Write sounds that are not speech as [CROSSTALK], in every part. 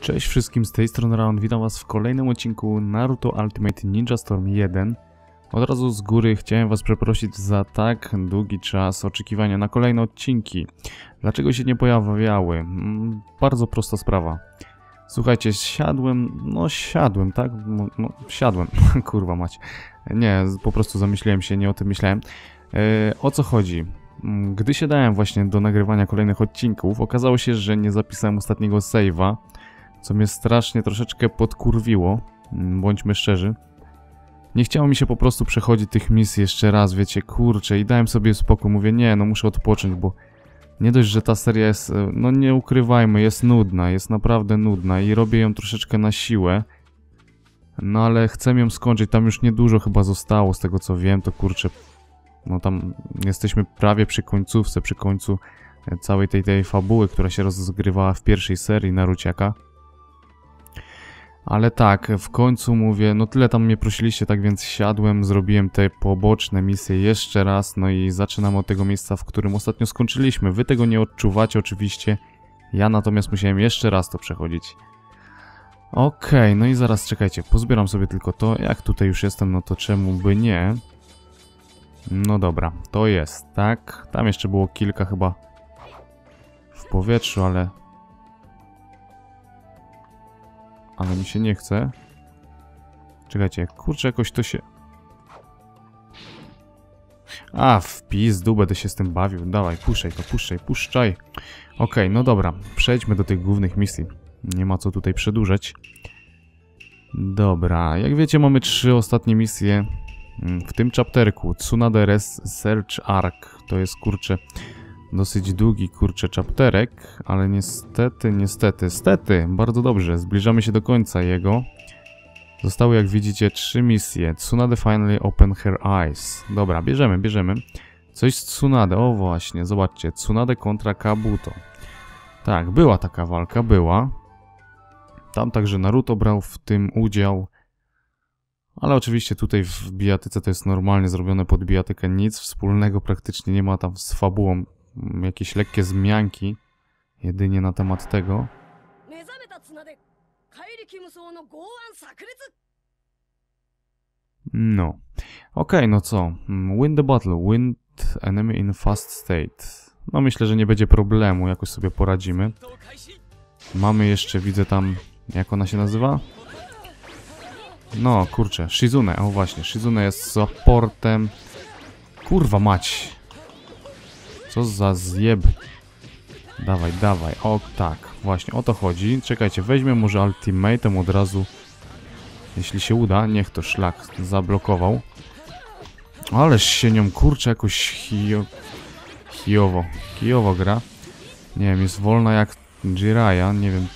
Cześć wszystkim, z tej strony Round, witam was w kolejnym odcinku Naruto Ultimate Ninja Storm 1. Od razu z góry chciałem was przeprosić za tak długi czas oczekiwania na kolejne odcinki. Dlaczego się nie pojawiały? Mm, Bardzo prosta sprawa. Słuchajcie, siadłem, no siadłem, tak? No, no siadłem, [LAUGHS] kurwa mać. Nie, po prostu zamyśliłem się, nie o tym myślałem. E, o co chodzi? Mm, Gdy się dałem właśnie do nagrywania kolejnych odcinków, okazało się, że nie zapisałem ostatniego save'a, co mnie strasznie troszeczkę podkurwiło, mm, bądźmy szczerzy. Nie chciało mi się po prostu przechodzić tych misji jeszcze raz, wiecie, kurczę, i dałem sobie spokój, mówię, nie, no muszę odpocząć, bo nie dość, że ta seria jest, e, no nie ukrywajmy, jest nudna, jest naprawdę nudna i robię ją troszeczkę na siłę. No ale chcę ją skończyć, tam już niedużo chyba zostało, z tego co wiem, to kurczę, no tam jesteśmy prawie przy końcówce, przy końcu e, całej tej, tej fabuły, która się rozgrywała w pierwszej serii Naruciaka. Ale tak, w końcu mówię, no tyle tam mnie prosiliście, tak więc siadłem, zrobiłem te poboczne misje jeszcze raz, no i zaczynam od tego miejsca, w którym ostatnio skończyliśmy. Wy tego nie odczuwacie oczywiście, ja natomiast musiałem jeszcze raz to przechodzić. Okej, no i zaraz czekajcie, pozbieram sobie tylko to, jak tutaj już jestem, no to czemu by nie? No dobra, to jest, tak? Tam jeszcze było kilka chyba w powietrzu, ale ale mi się nie chce. Czekajcie, kurczę, jakoś to się... A, wpis, dół, będę się z tym bawił. Dawaj, puszczaj to, puszczaj, puszczaj. Okej, no dobra, przejdźmy do tych głównych misji. Nie ma co tutaj przedłużać. Dobra, jak wiecie, mamy trzy ostatnie misje mm, w tym chapterku. Tsunade Res Search Arc. To jest, kurczę, dosyć długi, kurczę, chapterek, ale niestety, niestety, stety, bardzo dobrze, zbliżamy się do końca jego. Zostały, jak widzicie, trzy misje. Tsunade finally open her eyes. Dobra, bierzemy, bierzemy. Coś z Tsunade, o właśnie, zobaczcie, Tsunade kontra Kabuto. Tak, była taka walka, była. Tam także Naruto brał w tym udział. Ale oczywiście tutaj w bijatyce to jest normalnie zrobione pod bijatykę, nic wspólnego praktycznie nie ma tam z fabułą Mm, jakieś lekkie zmianki jedynie na temat tego. No. no. ok, no co? Mm, win the battle. Win enemy in fast state. No myślę, że nie będzie problemu. Jakoś sobie poradzimy. Mamy jeszcze, widzę tam... Jak ona się nazywa? No, kurczę. Shizune. O właśnie. Shizune jest supportem. Kurwa mać. Co za zjeb. Dawaj, dawaj, o tak, właśnie, o to chodzi. Czekajcie, weźmie może ultimatem od razu. Jeśli się uda, niech to szlak zablokował. Ależ się nią kurczę jakoś hio... Hijowo. Kijowo gra. Nie wiem, jest wolna jak Jiraya. Nie wiem,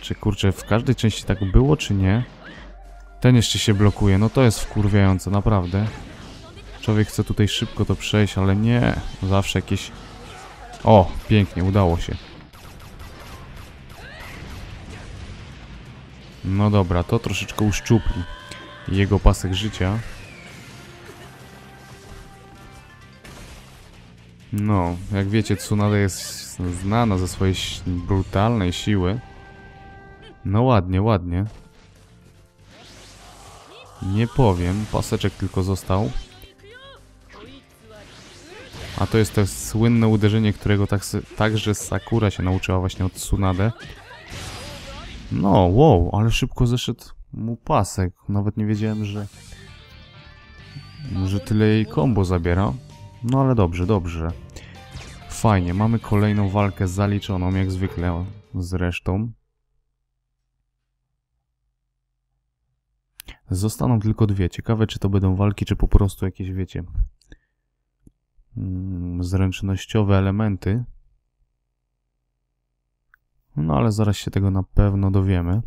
czy kurczę w każdej części tak było, czy nie. Ten jeszcze się blokuje. No to jest wkurwiające, naprawdę. Człowiek chce tutaj szybko to przejść, ale nie. Zawsze jakieś... O, pięknie, udało się. No dobra, to troszeczkę uszczupli jego pasek życia. No, jak wiecie, Tsunade jest znana ze swojej brutalnej siły. No ładnie, ładnie. Nie powiem, paseczek tylko został. A to jest to słynne uderzenie, którego tak, także Sakura się nauczyła właśnie od Tsunade. No, wow, ale szybko zeszedł mu pasek. Nawet nie wiedziałem, że... że tyle jej combo zabiera. No ale dobrze, dobrze. Fajnie, mamy kolejną walkę zaliczoną, jak zwykle zresztą. Zostaną tylko dwie. Ciekawe, czy to będą walki, czy po prostu jakieś, wiecie, zręcznościowe elementy. No ale zaraz się tego na pewno dowiemy.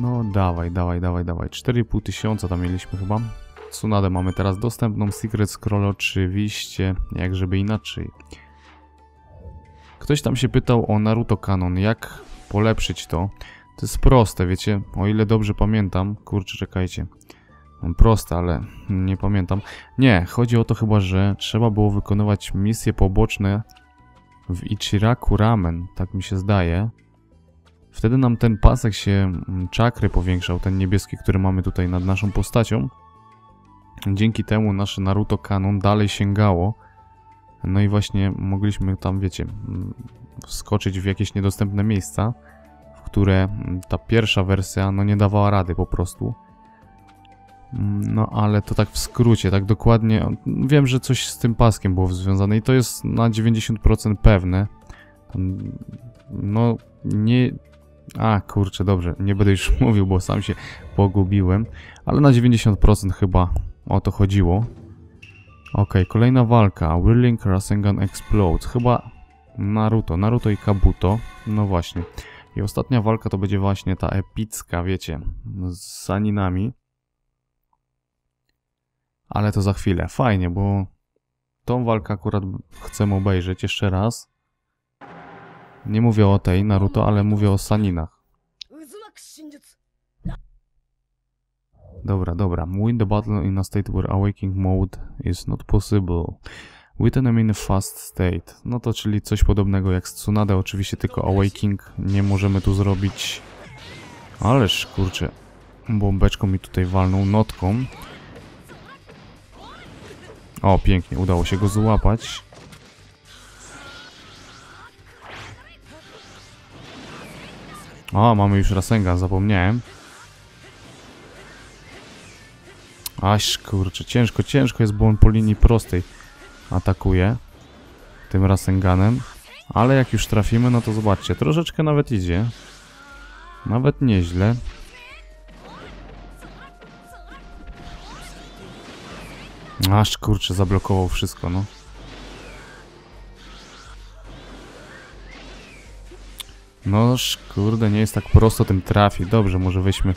No dawaj, dawaj, dawaj, dawaj. 4,5 tysiąca tam mieliśmy chyba. Tsunadę mamy teraz dostępną. Secret Scroll oczywiście, jak żeby inaczej. Ktoś tam się pytał o Naruto Canon, jak polepszyć to. To jest proste, wiecie, o ile dobrze pamiętam. Kurczę, czekajcie. Proste, ale nie pamiętam. Nie, chodzi o to chyba, że trzeba było wykonywać misje poboczne w Ichiraku Ramen, tak mi się zdaje. Wtedy nam ten pasek się mm, czakry powiększał, ten niebieski, który mamy tutaj nad naszą postacią. Dzięki temu nasze Naruto Kanon dalej sięgało. No i właśnie mogliśmy tam, wiecie, wskoczyć w jakieś niedostępne miejsca, w które ta pierwsza wersja no nie dawała rady po prostu. No ale to tak w skrócie, tak dokładnie. Wiem, że coś z tym paskiem było związane i to jest na 90% pewne. No nie... A kurczę, dobrze, nie będę już [LAUGHS] mówił, bo sam się pogubiłem. Ale na 90% chyba o to chodziło. Ok, kolejna walka. Whirling Rasengan Explode. Chyba Naruto. Naruto i Kabuto. No właśnie. I ostatnia walka to będzie właśnie ta epicka, wiecie, z Saninami. Ale to za chwilę. Fajnie, bo tą walkę akurat chcę obejrzeć jeszcze raz. Nie mówię o tej Naruto, ale mówię o Saninach. Dobra, dobra. Win the battle in a state where awakening mode is not possible. With enemy in a fast state. No to czyli coś podobnego jak z Tsunade, oczywiście tylko awaking nie możemy tu zrobić. Ależ kurczę, bombeczką mi tutaj walnął notką. O, pięknie, udało się go złapać. O, mamy już Rasengan, zapomniałem. Aś, kurczę, ciężko, ciężko jest, bo on po linii prostej atakuje tym Rasenganem. Ale jak już trafimy, no to zobaczcie, troszeczkę nawet idzie. Nawet nieźle. Aż kurczę, zablokował wszystko, no. No, kurde, nie jest tak prosto tym trafi. Dobrze, może weźmy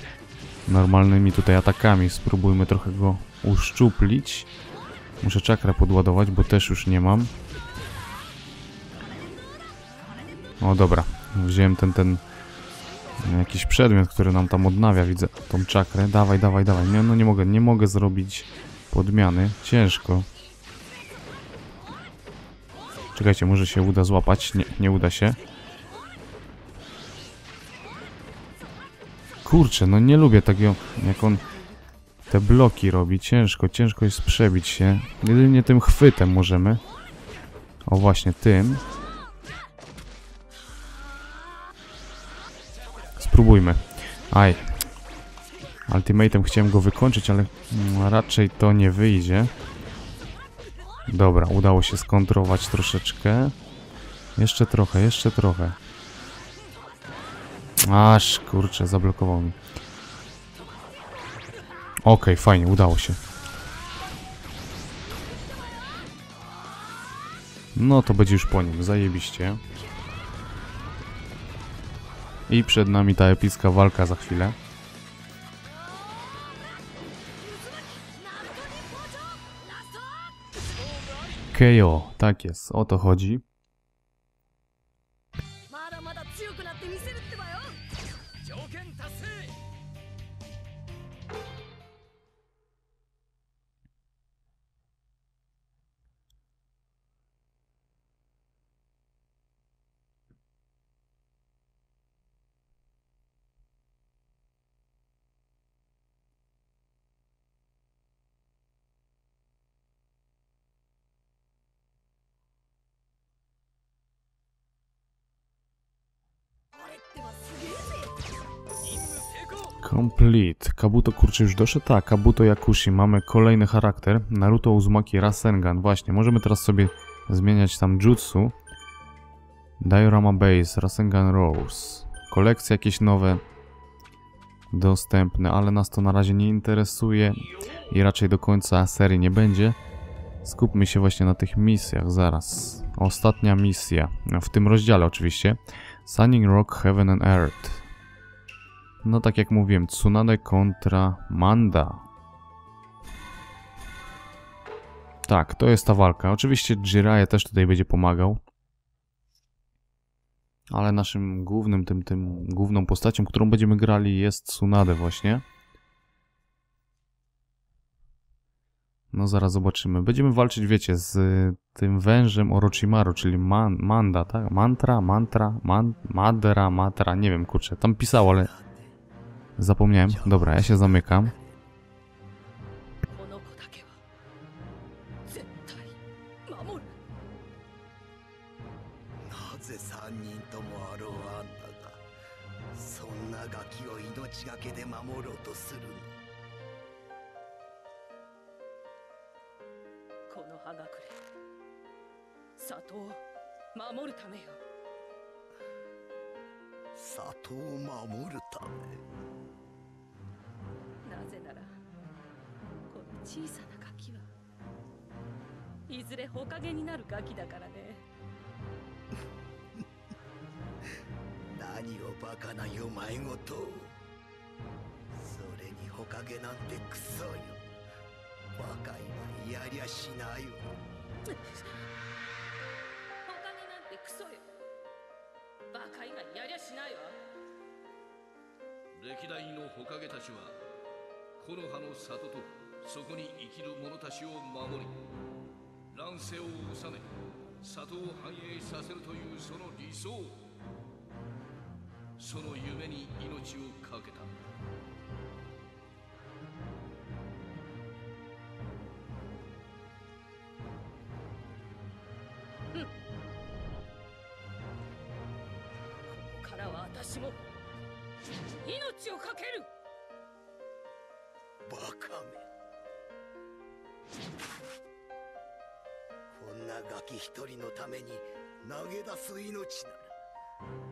normalnymi tutaj atakami. Spróbujmy trochę go uszczuplić. Muszę czakrę podładować, bo też już nie mam. O, dobra. Wziąłem ten, ten jakiś przedmiot, który nam tam odnawia, widzę tą czakrę. Dawaj, dawaj, dawaj. Nie, no nie mogę, nie mogę zrobić podmiany. Ciężko. Czekajcie, może się uda złapać. Nie, nie uda się. Kurczę, no nie lubię takiego, jak on te bloki robi. Ciężko, ciężko jest przebić się. Jedynie tym chwytem możemy. O, właśnie tym. Spróbujmy. Aj, Ultimatem chciałem go wykończyć, ale mm, raczej to nie wyjdzie. Dobra, udało się skontrować troszeczkę. Jeszcze trochę, jeszcze trochę. Aż, kurczę, zablokował mi. Okej, okay, fajnie, udało się. No to będzie już po nim, zajebiście. I przed nami ta epicka walka za chwilę. KO, tak jest, o to chodzi. Complete. Kabuto kurczę już doszedł? Tak, Kabuto Yakushi. Mamy kolejny charakter. Naruto Uzumaki Rasengan. Właśnie, możemy teraz sobie zmieniać tam jutsu. Diorama Base, Rasengan Rose. Kolekcje jakieś nowe dostępne, ale nas to na razie nie interesuje i raczej do końca serii nie będzie. Skupmy się właśnie na tych misjach zaraz. Ostatnia misja, w tym rozdziale oczywiście. Sunning Rock, Heaven and Earth. No tak jak mówiłem, Tsunade kontra Manda. Tak, to jest ta walka. Oczywiście Jiraiya też tutaj będzie pomagał. Ale naszym głównym, tym, tym główną postacią, którą będziemy grali jest Tsunade właśnie. No zaraz zobaczymy. Będziemy walczyć, wiecie, z tym wężem Orochimaru, czyli man, Manda, tak? Mantra, mantra, man, Madra, Matra, nie wiem, kurczę. Tam pisało, ale Zapomniałem. Dobra, ja się zamykam. 里を守るため小さなガキは。いずれ火影になるガキだからね。[LAUGHS] 何をバカなよまいごと。をそれに火影なんてクソよ。バカいはやりゃしないわ火影なんてクソよ。バカ以外やりゃしないわ。歴代の火影たちは木の葉の里とそこに生きる者たちを守り乱世を治め里を繁栄させるというその理想その夢に命を懸けた。ここからは私も命を懸ける。ガキ一人のために投げ出す命なら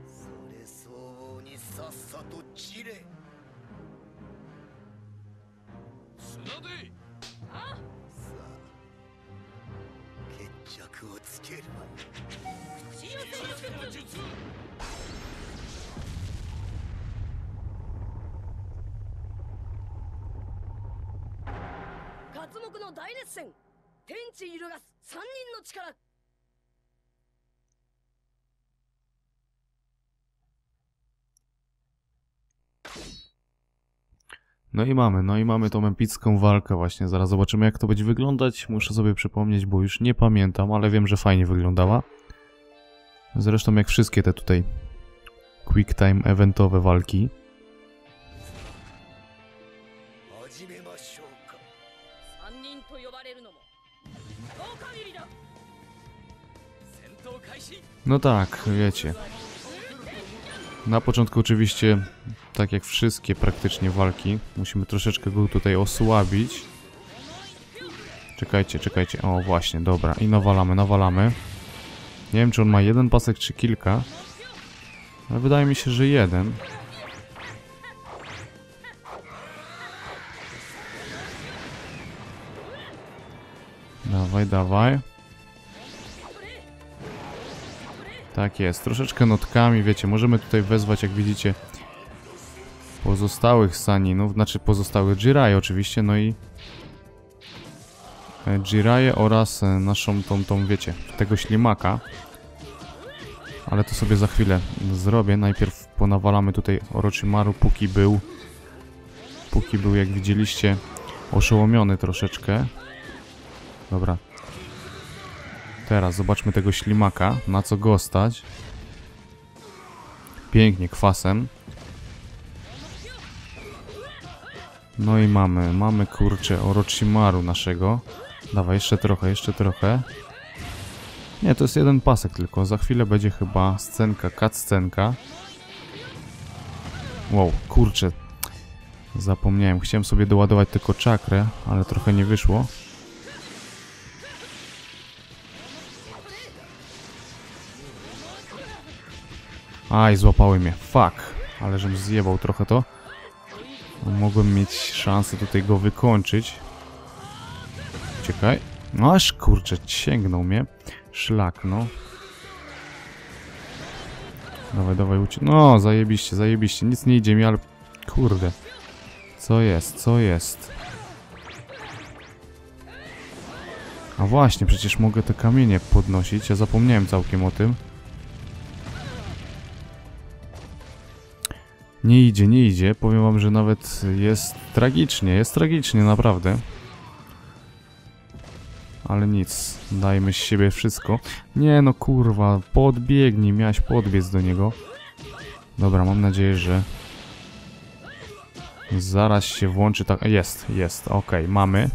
それ相応にさっさと散れ。砂で。あさあ決着をつける。わ口寄せの術術。刮目の大熱戦天地揺るがす三人の力 No i mamy, no i mamy tą epicką walkę właśnie. Zaraz zobaczymy jak to będzie wyglądać. Muszę sobie przypomnieć, bo już nie pamiętam, ale wiem, że fajnie wyglądała. Zresztą jak wszystkie te tutaj quick time eventowe walki. No tak, wiecie. Na początku oczywiście, tak jak wszystkie praktycznie walki, musimy troszeczkę go tutaj osłabić. Czekajcie, czekajcie. O, właśnie, dobra. I nawalamy, nawalamy. Nie wiem, czy on ma jeden pasek, czy kilka. Ale wydaje mi się, że jeden. Dawaj, dawaj. Tak jest, troszeczkę notkami, wiecie, możemy tutaj wezwać, jak widzicie, pozostałych Saninów, znaczy pozostałych Jirai oczywiście, no i e, Jiraje oraz e, naszą tą, tą, wiecie, tego ślimaka. Ale to sobie za chwilę zrobię. Najpierw ponawalamy tutaj Orochimaru, póki był, póki był, jak widzieliście, oszołomiony troszeczkę. Dobra, Teraz zobaczmy tego ślimaka, na co go stać. Pięknie, kwasem. No i mamy, mamy kurczę Orochimaru naszego. Dawaj, jeszcze trochę, jeszcze trochę. Nie, to jest jeden pasek tylko. Za chwilę będzie chyba scenka, cutscenka. Wow, kurczę. Zapomniałem, chciałem sobie doładować tylko czakrę, ale trochę nie wyszło. Aj, złapały mnie. Fuck. Ale żebym zjebał trochę to. Mogłem mieć szansę tutaj go wykończyć. Czekaj. No aż kurczę, sięgnął mnie. Szlak, no. Dawaj, dawaj, ucie... No, zajebiście, zajebiście. Nic nie idzie mi, ale... Kurde. Co jest, co jest? A właśnie, przecież mogę te kamienie podnosić. Ja zapomniałem całkiem o tym. Nie idzie, nie idzie. Powiem wam, że nawet jest tragicznie, jest tragicznie, naprawdę. Ale nic, dajmy z siebie wszystko. Nie no kurwa, podbiegnij, miałeś podbiec do niego. Dobra, mam nadzieję, że zaraz się włączy tak... Jest, jest, okej, mamy.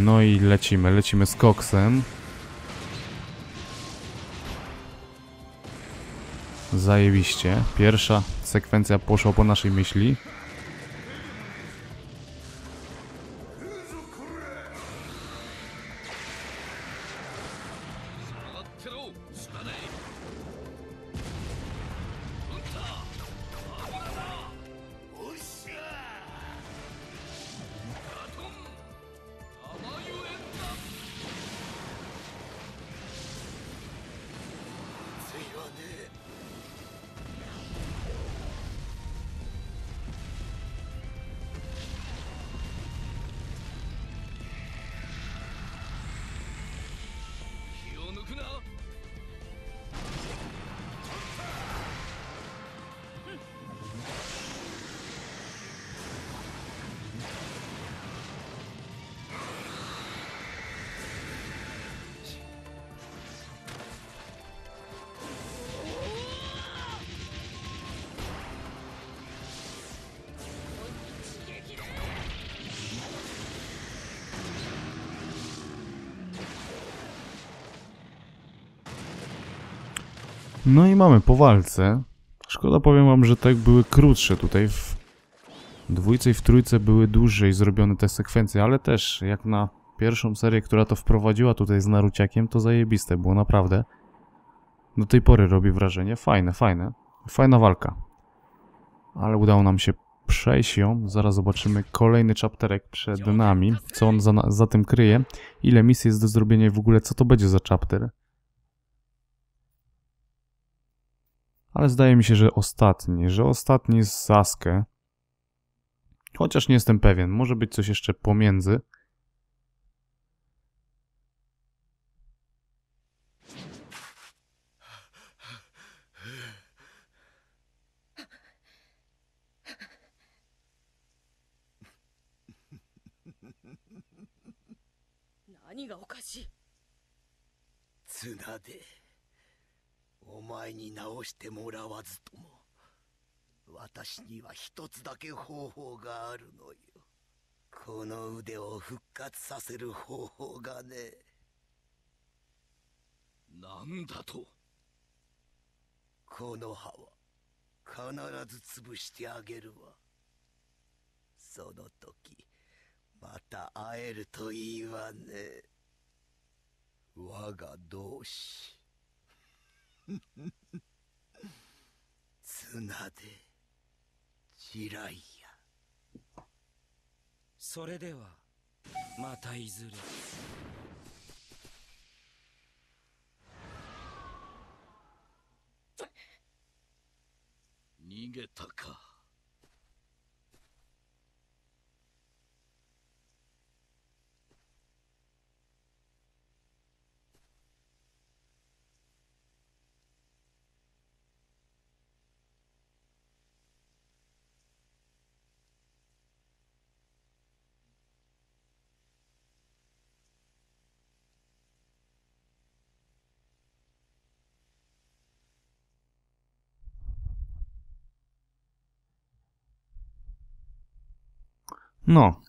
No i lecimy, lecimy z koksem. Zajebiście. Pierwsza sekwencja poszła po naszej myśli. No i mamy po walce. Szkoda powiem wam, że tak były krótsze tutaj w dwójce i w trójce były dłużej zrobione te sekwencje, ale też jak na pierwszą serię, która to wprowadziła tutaj z Naruciakiem, to zajebiste było naprawdę. Do tej pory robi wrażenie. Fajne, fajne. Fajna walka. Ale udało nam się przejść ją. Zaraz zobaczymy kolejny chapterek przed nami. Co on za, za tym kryje. Ile misji jest do zrobienia i w ogóle co to będzie za chapter. ale zdaje mi się, że ostatni, że ostatni z Saskę. Chociaż nie jestem pewien, może być coś jeszcze pomiędzy. お前に直してもらわずとも私には一つだけ方法があるのよ。この腕を復活させる方法がね。なんだと？この葉は必ず潰してあげるわ。その時また会えるといいわね。我が同志綱で地雷や。それではまたいずれ。逃げたか「No,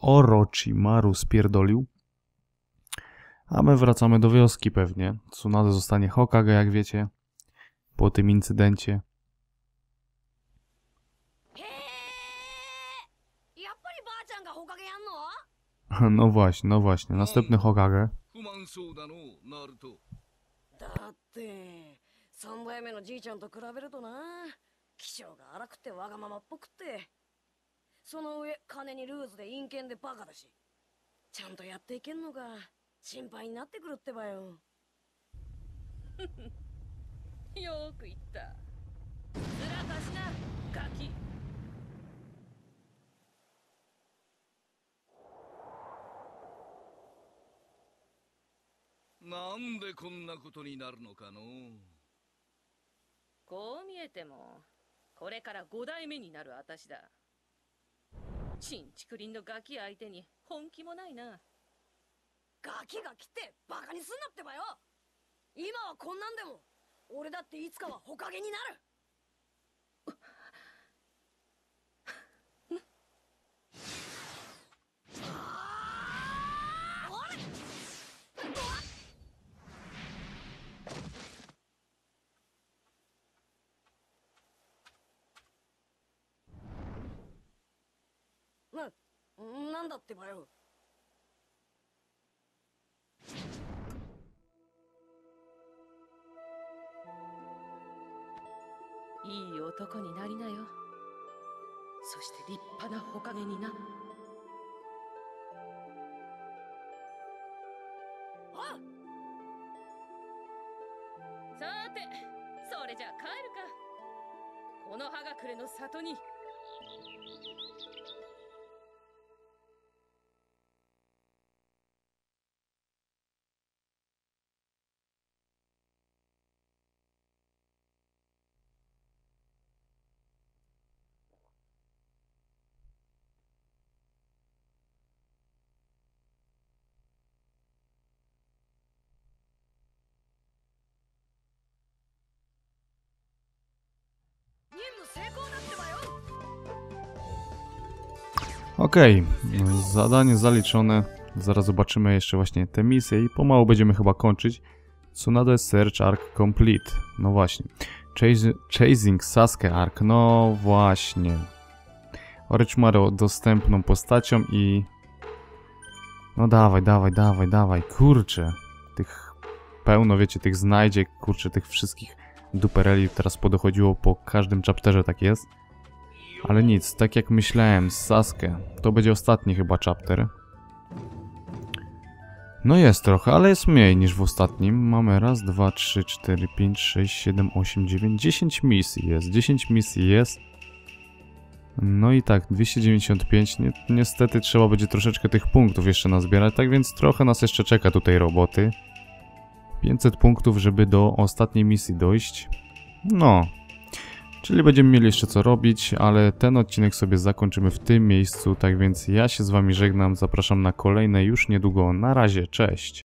Orochimaru spierdolił. A my wracamy do wioski pewnie. Tsunade zostanie Hokage, jak wiecie, po tym incydencie. [LAUGHS] No właśnie, no właśnie. Następny Hokage. その上金にルーズで陰険でバカだしちゃんとやっていけんのか心配になってくるってばよ。[LAUGHS] よく言った。ずらかしなガキ。なんでこんなことになるのかの？こう見えてもこれから5代目になる私だちんちくりんのガキ相手に本気もないな。ガキが来てバカにすんなってばよ。今はこんなんでも。俺だっていつかはほかげになるあーおいうわな、なんだってばよ。いい男になりなよ。そして立派なほかげにな。あさてそれじゃあ帰るか。この葉隠れの里に Okej, zadanie zaliczone. Zaraz zobaczymy jeszcze właśnie te misje i pomału będziemy chyba kończyć. Tsunade Search Arc Complete. No właśnie. Chas Chasing Sasuke Arc. No właśnie. Orochimaru dostępną postacią i... No dawaj, dawaj, dawaj, dawaj. Kurczę. Tych pełno, wiecie, tych znajdzie, kurczę, tych wszystkich dupereli teraz podochodziło po każdym chapterze, tak jest. Ale nic, tak jak myślałem, Sasuke. To będzie ostatni chyba chapter. No jest trochę, ale jest mniej niż w ostatnim. Mamy raz, dwa, trzy, cztery, pięć, sześć, siedem, osiem, dziewięć, dziesięć misji jest. 10 misji jest. No i tak, 295. Ni niestety trzeba będzie troszeczkę tych punktów jeszcze nazbierać, tak więc trochę nas jeszcze czeka tutaj roboty. 500 punktów, żeby do ostatniej misji dojść. No, Czyli będziemy mieli jeszcze co robić, ale ten odcinek sobie zakończymy w tym miejscu, tak więc ja się z wami żegnam, zapraszam na kolejne już niedługo. Na razie, cześć!